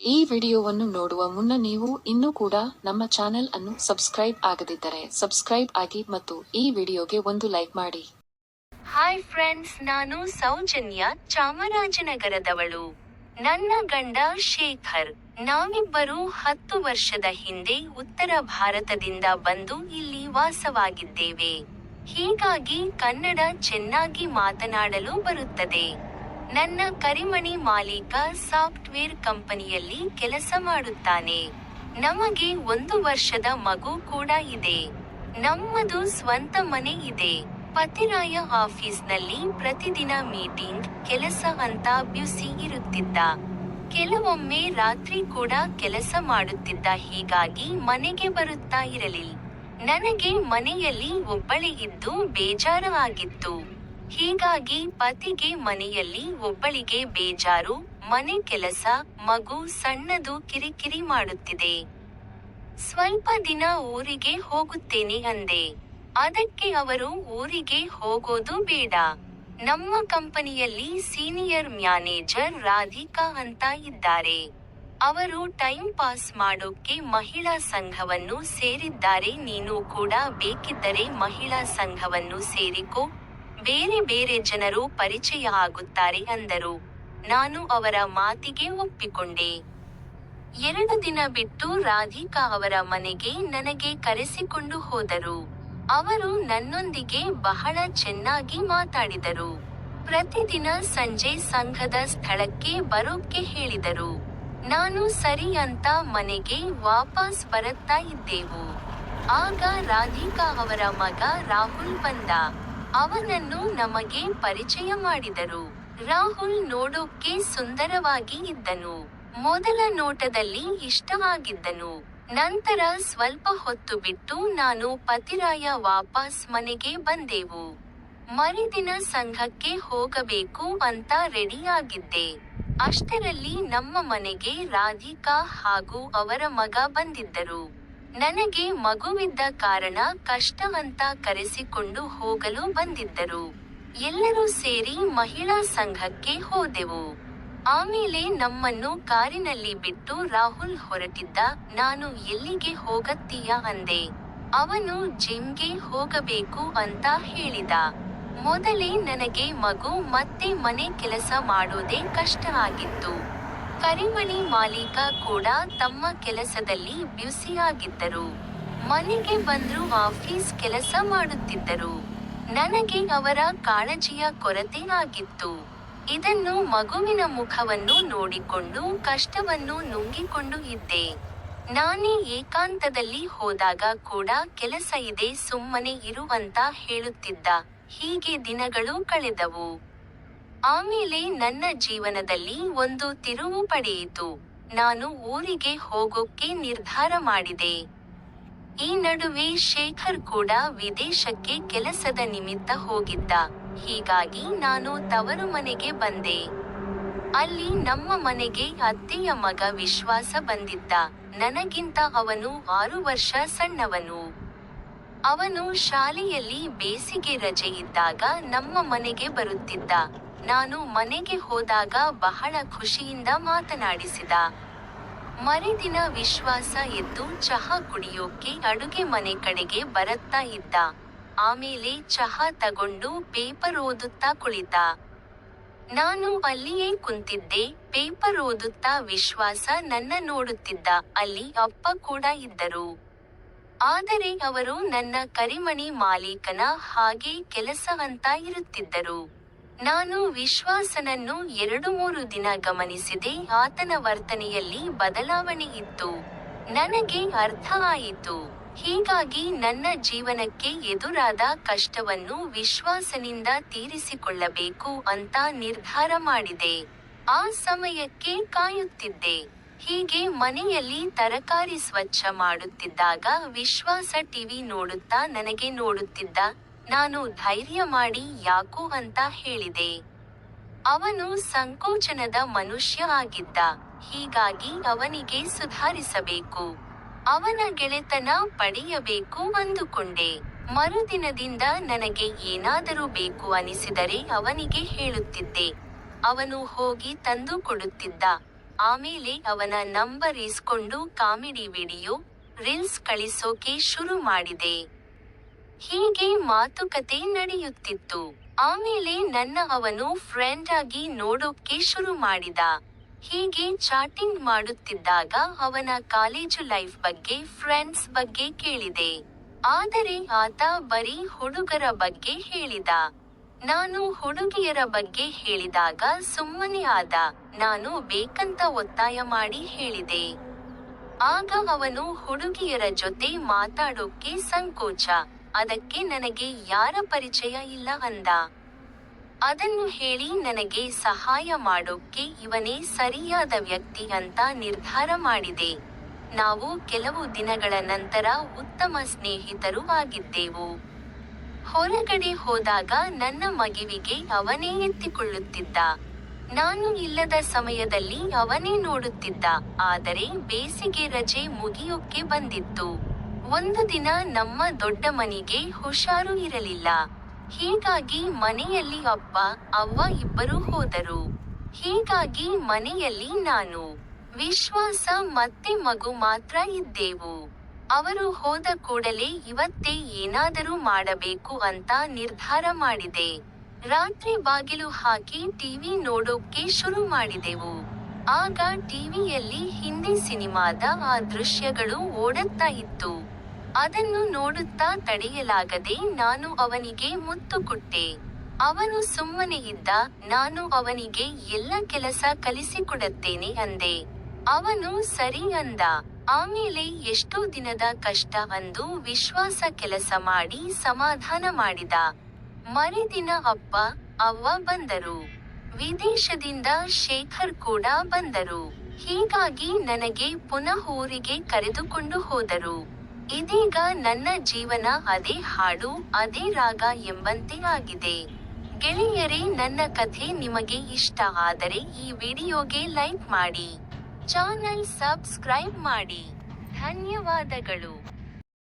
ಈ ವಿಡಿಯೋವನ್ನು ನೋಡುವ ಮುನ್ನ ನೀವು ಇನ್ನೂ ಕೂಡ ನಮ್ಮ ಚಾನೆಲ್ ಅನ್ನು ಸಬ್ಸ್ಕ್ರೈಬ್ ಆಗದಿದ್ದರೆ ಸಬ್ಸ್ಕ್ರೈಬ್ ಆಗಿ ಮತ್ತು ಈ ವಿಡಿಯೋಗೆ ಒಂದು ಲೈಕ್ ಮಾಡಿ. ಹಾಯ್ ಫ್ರೆಂಡ್ಸ್ ನಾನು ಸೌಜನ್ಯ ಚಾಮರಾಜನಗರದವಳು. ನನ್ನ ಗಂಡ ಶೇಖರ್. ನಾವಿಬ್ಬರು ಹತ್ತು ವರ್ಷದ ಹಿಂದೆ ಉತ್ತರ ಭಾರತದಿಂದ ಬಂದು ಇಲ್ಲಿ ವಾಸವಾಗಿದ್ದೇವೆ. ಹೀಗಾಗಿ ಕನ್ನಡ ಚೆನ್ನಾಗಿ ಮಾತನಾಡಲು ಬರುತ್ತದೆ. ನನ್ನ ಕರಿಮಣಿ ಮಾಲೀಕ ಸಾಫ್ಟ್ವೇರ್ ಕಂಪನಿಯಲ್ಲಿ ಕೆಲಸ ಮಾಡುತ್ತಾನೆ. ನಮಗೆ ಒಂದು ವರ್ಷದ ಮಗು ಕೂಡ ಇದೆ. ನಮ್ಮದು ಸ್ವಂತ ಮನೆ ಇದೆ. ಪತಿರಾಯ ಆಫೀಸ್ನಲ್ಲಿ ಪ್ರತಿದಿನ ಮೀಟಿಂಗ್, ಕೆಲಸ ಅಂತ ಬ್ಯುಸಿ ಇರುತ್ತಿದ್ದ. ಕೆಲವೊಮ್ಮೆ ರಾತ್ರಿ ಕೂಡ ಕೆಲಸ ಮಾಡುತ್ತಿದ್ದ ಹೀಗಾಗಿ ಮನೆಗೆ ಬರುತ್ತಾ ಇರಲಿಲ್ಲ ನನಗೆ ಮನೆಯಲ್ಲಿ ಒಬ್ಬಳೇ ಇದ್ದು ಬೇಜಾರು ಹೀಗಾಗಿ ಪತಿಗೆ ಮನೆಯಲ್ಲಿ ಒಬ್ಬಳಿಗೆ ಬೇಜಾರು, ಮನೆ ಕೆಲಸ, ಮಗು ಸಣ್ಣದು ಕಿರಿಕಿರಿ ಮಾಡುತ್ತಿದೆ. ಸ್ವಲ್ಪ ದಿನ ಊರಿಗೆ ಹೋಗುತ್ತೇನೆ ಅಂದೆ. ಅದಕ್ಕೆ ಅವರು ಊರಿಗೆ ಹೋಗೋದು ಬೇಡ. ನಮ್ಮ ಕಂಪನಿಯಲ್ಲಿ ಸೀನಿಯರ್ ಮ್ಯಾನೇಜರ್ ರಾಧಿಕಾ ಅಂತ ಇದ್ದಾರೆ. ಅವರು ಟೈಮ್ ಪಾಸ್ ಮಾಡೋಕ್ಕೆ ಮಹಿಳಾ ಸಂಘವನ್ನು ಸೇರಿದ್ದಾರೆ. ನೀನು ಕೂಡ ಬೇಕಿದ್ದರೆ ಮಹಿಳಾ ಸಂಘವನ್ನು ಸೇರಿಕೋ. ಬೇರೆ ಬೇರೆ ಜನರು ಪರಿಚಯ ಆಗುತ್ತಾರೆ ಅಂದರು. ನಾನು ಅವರ ಮಾತಿಗೆ ಒಪ್ಪಿಕೊಂಡೆ. ಎರಡು ದಿನ ಬಿಟ್ಟು ರಾಧಿಕಾ ಅವರ ಮನೆಗೆ ನನಗೆ ಕರೆಸಿಕೊಂಡು ಹೋದರು. ಅವರು ನನ್ನೊಂದಿಗೆ ಬಹಳ ಚೆನ್ನಾಗಿ ಮಾತಾಡಿದರು. ಪ್ರತಿದಿನ ಸಂಜೆ ಸಂಘದ ಸ್ಥಳಕ್ಕೆ ಬರೋಕ್ಕೆ ಹೇಳಿದರು. ನಾನು ಸರಿ ಅಂತ ಮನೆಗೆ ವಾಪಸ್ ಬರುತ್ತಾ ಇದ್ದೆವು. ಆಗ ರಾಧಿಕಾ ಅವರ ಮಗ ರಾಹುಲ್ ಬಂದ. ಅವನನ್ನು ನಮಗೆ ಪರಿಚಯ ಮಾಡಿದರು. ರಾಹುಲ್ ನೋಡೋಕ್ಕೆ ಸುಂದರವಾಗಿ ಇದ್ದನು. ಮೊದಲ ನೋಟದಲ್ಲಿ ಇಷ್ಟವಾಗಿದ್ದನು. ನಂತರ ಸ್ವಲ್ಪ ಹೊತ್ತು ಬಿಟ್ಟು ನಾನು ಪತಿರಾಯ ವಾಪಸ್ ಮನೆಗೆ ಬಂದೆವು. ಮರಿದಿನ ಸಂಘಕ್ಕೆ ಹೋಗಬೇಕು ಅಂತ ರೆಡಿಯಾಗಿದ್ದೆ ಅಷ್ಟರಲ್ಲಿ ನಮ್ಮ ಮನೆಗೆ ರಾಧಿಕಾ ಹಾಗೂ ಅವರ ಮಗ ಬಂದಿದ್ದರು. ನನಗೆ ಮಗುವಿದ್ದ ಕಾರಣ ಕಷ್ಟ ಅಂತ ಕರೆಸಿಕೊಂಡು ಹೋಗಲು ಬಂದಿದ್ದರು. ಎಲ್ಲರೂ ಸೇರಿ ಮಹಿಳಾ ಸಂಘಕ್ಕೆ ಹೋದೆವು. ಆಮೇಲೆ ನಮ್ಮನ್ನು ಕಾರಿನಲ್ಲಿ ಬಿಟ್ಟು ರಾಹುಲ್ ಹೊರಟಿದ್ದ ನಾನು ಎಲ್ಲಿಗೆ ಹೋಗತ್ತೀಯ ಅಂದೆ. ಅವನು ಜಿಮ್ಗೆ ಹೋಗಬೇಕು ಅಂತ ಹೇಳಿದ. ಮೊದಲೇ ನನಗೆ ಮಗು ಮತ್ತೆ ಮನೆ ಕೆಲಸ ಮಾಡೋದೇ ಕಷ್ಟ ಆಗಿತ್ತು. ಕರಿಮಣಿ ಮಾಲೀಕ ಕೂಡ ತಮ್ಮ ಕೆಲಸದಲ್ಲಿ ಬ್ಯುಸಿಯಾಗಿದ್ದರು. ಮನೆಗೆ ಬಂದ್ರು ಆಫೀಸ್ ಕೆಲಸ ಮಾಡುತ್ತಿದ್ದರು. ನನಗೆ ಅವರ ಕಾಳಜಿಯ ಕೊರತೆ ಆಗಿತ್ತು ಇದನ್ನು ಮಗುವಿನ ಮುಖವನ್ನು ನೋಡಿಕೊಂಡು ಕಷ್ಟವನ್ನು ನುಂಗಿಕೊಂಡು ಇದ್ದೆ. ನಾನೇ ಏಕಾಂತದಲ್ಲಿ ಹೋದಾಗ ಕೂಡ ಕೆಲಸ ಇದೆ ಸುಮ್ಮನೆ ಇರುವಂತ ಹೇಳುತ್ತಿದ್ದ. ಹೀಗೆ ದಿನಗಳು ಕಳೆದವು. ಆಮೇಲೆ ನನ್ನ ಜೀವನದಲ್ಲಿ ಒಂದು ತಿರುವು ಪಡೆಯಿತು. ನಾನು ಊರಿಗೆ ಹೋಗೋಕ್ಕೆ ನಿರ್ಧಾರ ಮಾಡಿದೆ. ಈ ನಡುವೆ ಶೇಖರ್ ಕೂಡ ವಿದೇಶಕ್ಕೆ ಕೆಲಸದ ನಿಮಿತ್ತ ಹೋಗಿದ್ದ. ಹೀಗಾಗಿ ನಾನು ತವರು ಮನೆಗೆ ಬಂದೆ. ಅಲ್ಲಿ ನಮ್ಮ ಮನೆಗೆ ಅತ್ತೆಯ ಮಗ ವಿಶ್ವಾಸ ಬಂದಿದ್ದ. ನನಗಿಂತ ಅವನು ಆರು ವರ್ಷ ಸಣ್ಣವನು. ಅವನು ಶಾಲೆಯಲ್ಲಿ ಬೇಸಿಗೆ ರಜೆ ಇದ್ದಾಗ ನಮ್ಮ ಮನೆಗೆ ಬರುತ್ತಿದ್ದ. ನಾನು ಮನೆಗೆ ಹೋದಾಗ ಬಹಳ ಖುಷಿಯಿಂದ ಮಾತನಾಡಿಸಿದ. ಮರಿದಿನ ವಿಶ್ವಾಸ ಎದ್ದು ಚಹಾ ಕುಡಿಯೋಕೆ ಅಡುಗೆ ಮನೆ ಕಡೆಗೆ ಬರುತ್ತಾ ಇದ್ದ. ಆಮೇಲೆ ಚಹಾ ತಗೊಂಡು ಪೇಪರ್ ಓದುತ್ತಾ ಕುಳಿತ. ನಾನು ಅಲ್ಲಿಯೇ ಕುಂತಿದ್ದೆ, ಪೇಪರ್ ಓದುತ್ತಾ ವಿಶ್ವಾಸ ನನ್ನ ನೋಡುತ್ತಿದ್ದ, ಅಲ್ಲಿ ಅಪ್ಪ ಕೂಡ ಇದ್ದರು. ಆದರೆ ಅವರು ನನ್ನ ಕರಿಮಣಿ ಮಾಲೀಕನ ಹಾಗೆ ಕೆಲಸವಂತ ಇರುತ್ತಿದ್ದರು. ನಾನು ವಿಶ್ವಾಸನನ್ನು ಎರಡು ಮೂರು ದಿನ ಗಮನಿಸಿದೆ, ಆತನ ವರ್ತನೆಯಲ್ಲಿ ಬದಲಾವಣೆ ಇತ್ತು. ನನಗೆ ಅರ್ಥ ಆಯಿತು. ಹೀಗಾಗಿ ನನ್ನ ಜೀವನಕ್ಕೆ ಎದುರಾದ ಕಷ್ಟವನ್ನು ವಿಶ್ವಾಸನಿಂದ ತೀರಿಸಿಕೊಳ್ಳಬೇಕು ಅಂತ ನಿರ್ಧಾರ ಮಾಡಿದೆ. ಆ ಸಮಯಕ್ಕೆ ಕಾಯುತ್ತಿದ್ದೆ. ಹೀಗೆ ಮನೆಯಲ್ಲಿ ತರಕಾರಿ ಸ್ವಚ್ಛ ಮಾಡುತ್ತಿದ್ದಾಗ ವಿಶ್ವಾಸ ಟಿವಿ ನೋಡುತ್ತಾ ನನಗೆ ನೋಡುತ್ತಿದ್ದ ನಾನು ಧೈರ್ಯ ಮಾಡಿ ಯಾಕೋ ಅಂತ ಹೇಳಿದೆ. ಅವನು ಸಂಕೋಚನದ ಮನುಷ್ಯ ಆಗಿದ್ದ. ಹೀಗಾಗಿ ಅವನಿಗೆ ಸುಧಾರಿಸಬೇಕು. ಅವನ ಗೆಳೆತನ ಪಡೆಯಬೇಕು ಅಂದುಕೊಂಡೆ. ಮರುದಿನದಿಂದ ನನಗೆ ಏನಾದರೂ ಬೇಕು ಅನಿಸಿದರೆ ಅವನಿಗೆ ಹೇಳುತ್ತಿದ್ದೆ. ಅವನು ಹೋಗಿ ತಂದು ಕೊಡುತ್ತಿದ್ದ. ಆಮೇಲೆ ಅವನ ನಂಬರ್ ಇಸ್ಕೊಂಡು ಕಾಮಿಡಿ ವಿಡಿಯೋ, ರೀಲ್ಸ್ ಕಳಿಸೋಕೆ ಶುರು ಮಾಡಿದೆ. ಹೀಗೆ ಮಾತುಕತೆ ನಡೆಯುತ್ತಿತ್ತು. ಆಮೇಲೆ ನನ್ನ ಅವನು ಫ್ರೆಂಡ್ ಆಗಿ ನೋಡೋಕೆ ಶುರು ಮಾಡಿದ. ಹೀಗೆ ಚಾಟಿಂಗ್ ಮಾಡುತ್ತಿದ್ದಾಗ ಅವನ ಕಾಲೇಜು ಲೈಫ್ ಬಗ್ಗೆ ಫ್ರೆಂಡ್ಸ್ ಬಗ್ಗೆ ಕೇಳಿದೆ. ಆದರೆ ಆತ ಬರೀ ಹುಡುಗರ ಬಗ್ಗೆ ಹೇಳಿದ. ನಾನು ಹುಡುಗಿಯರ ಬಗ್ಗೆ ಹೇಳಿದಾಗ ಸುಮ್ಮನೆ ಆದ. ನಾನು ಬೇಕಂತ ಒತ್ತಾಯ ಮಾಡಿ ಹೇಳಿದೆ. ಆಗ ಅವನು ಹುಡುಗಿಯರ ಜೊತೆ ಮಾತಾಡೋಕೆ ಸಂಕೋಚ. ಅದಕ್ಕೆ ನನಗೆ ಯಾರ ಪರಿಚಯ ಇಲ್ಲ ಅಂದ. ಅದನ್ನು ಹೇಳಿ ನನಗೆ ಸಹಾಯ ಮಾಡೋಕ್ಕೆ ಇವನೇ ಸರಿಯಾದ ವ್ಯಕ್ತಿ ಅಂತ ನಿರ್ಧಾರ ಮಾಡಿದೆ. ನಾವು ಕೆಲವು ದಿನಗಳ ನಂತರ ಉತ್ತಮ ಸ್ನೇಹಿತರು ಆಗಿದ್ದೆವು. ಹೊರಗಡೆ ಹೋದಾಗ ನನ್ನ ಮಗುವಿಗೆ ಅವನೇ ಎತ್ತಿಕೊಳ್ಳುತ್ತಿದ್ದ. ನಾನು ಇಲ್ಲದ ಸಮಯದಲ್ಲಿ ಅವನೇ ನೋಡುತ್ತಿದ್ದ, ಆದರೆ ಬೇಸಿಗೆ ರಜೆ ಮುಗಿಯೋಕ್ಕೆ ಬಂದಿತ್ತು. ಒಂದು ದಿನ ನಮ್ಮ ದೊಡ್ಡ ಮನೆಗೆ ಹುಷಾರು ಇರಲಿಲ್ಲ. ಹೀಗಾಗಿ ಮನೆಯಲ್ಲಿ ಅಪ್ಪ, ಅವ್ವ ಇಬ್ಬರು ಹೋದರು. ಹೀಗಾಗಿ ಮನೆಯಲ್ಲಿ ನಾನು, ವಿಶ್ವಾಸ ಮತ್ತೆ ಮಗು ಮಾತ್ರ ಇದ್ದೆವು. ಅವರು ಹೋದ ಕೂಡಲೇ ಇವತ್ತೇ ಏನಾದರೂ ಮಾಡಬೇಕು ಅಂತ ನಿರ್ಧಾರ ಮಾಡಿದೆ. ರಾತ್ರಿ ಬಾಗಿಲು ಹಾಕಿ ಟಿವಿ ನೋಡೋಕೆ ಶುರು ಮಾಡಿದೆವು. ಆಗ ಟಿವಿಯಲ್ಲಿ ಹಿಂದಿ ಸಿನಿಮಾದ ಆ ದೃಶ್ಯಗಳು ಓಡುತ್ತಾ ಇತ್ತು. ಅದನ್ನು ನೋಡುತ್ತಾ ತಡೆಯಲಾಗದೆ ನಾನು ಅವನಿಗೆ ಮುತ್ತು ಕೊಟ್ಟೆ ಅವನು ಸುಮ್ಮನೆ ಇದ್ದ ನಾನು ಅವನಿಗೆ ಎಲ್ಲ ಕೆಲಸ ಕಲಿಸಿಕೊಡುತ್ತೇನೆ ಅಂದೆ. ಅವನು ಸರಿ ಅಂದ. ಆಮೇಲೆ ಎಷ್ಟೋ ದಿನದ ಕಷ್ಟ ಅಂದು ವಿಶ್ವಾಸ ಕೆಲಸ ಮಾಡಿ ಸಮಾಧಾನ ಮಾಡಿದ. ಮರಿದಿನ ಅಪ್ಪ, ಅವ್ವ ಬಂದರು. ವಿದೇಶದಿಂದ ಶೇಖರ್ ಕೂಡ ಬಂದರು. ಹೀಗಾಗಿ ನನಗೆ ಪುನಃ ಊರಿಗೆ ಕರೆದುಕೊಂಡು ಹೋದರು. ಇದೀಗ ನನ್ನ ಜೀವನ ಅದೇ ಹಾಡು, ಅದೇ ರಾಗ ಎಂಬಂತೆ ಆಗಿದೆ. ಗೆಳೆಯರೇ, ನನ್ನ ಕಥೆ ನಿಮಗೆ ಇಷ್ಟ ಆದರೆ ಈ ವಿಡಿಯೋಗೆ ಲೈಕ್ ಮಾಡಿ. ಚಾನಲ್ ಸಬ್ಸ್ಕ್ರೈಬ್ ಮಾಡಿ. ಧನ್ಯವಾದಗಳು.